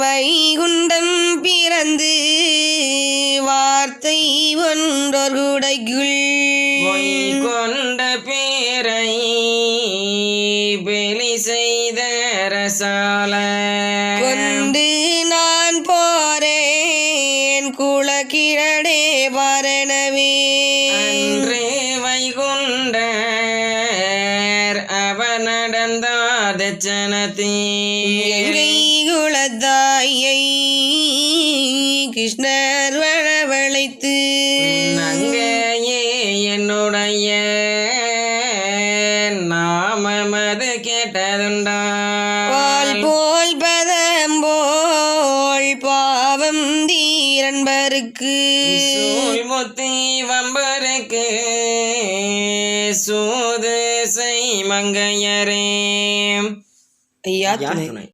வைகுண்டம் பிறந்து வார்த்தை ஒன்றொரு குடைக்குள் கொண்ட பேரை வெளி செய்த ரசால கொண்டு நான் போறேன் குளக்கிரடே பரணவே அன்றே வைகுண்டர் அவ நடந்தார் தட்சணத்தே குலத்தாயை கிருஷ்ணர் வளவழைத்து அங்கேயே என்னுடைய நாமமது கேட்டதுண்டா. பால் போல் பதம் போல் பாவம் தீரன்பருக்கு முத்தி வம்பருக்கு சூது செய் மங்கையரே. ஐயா துணை.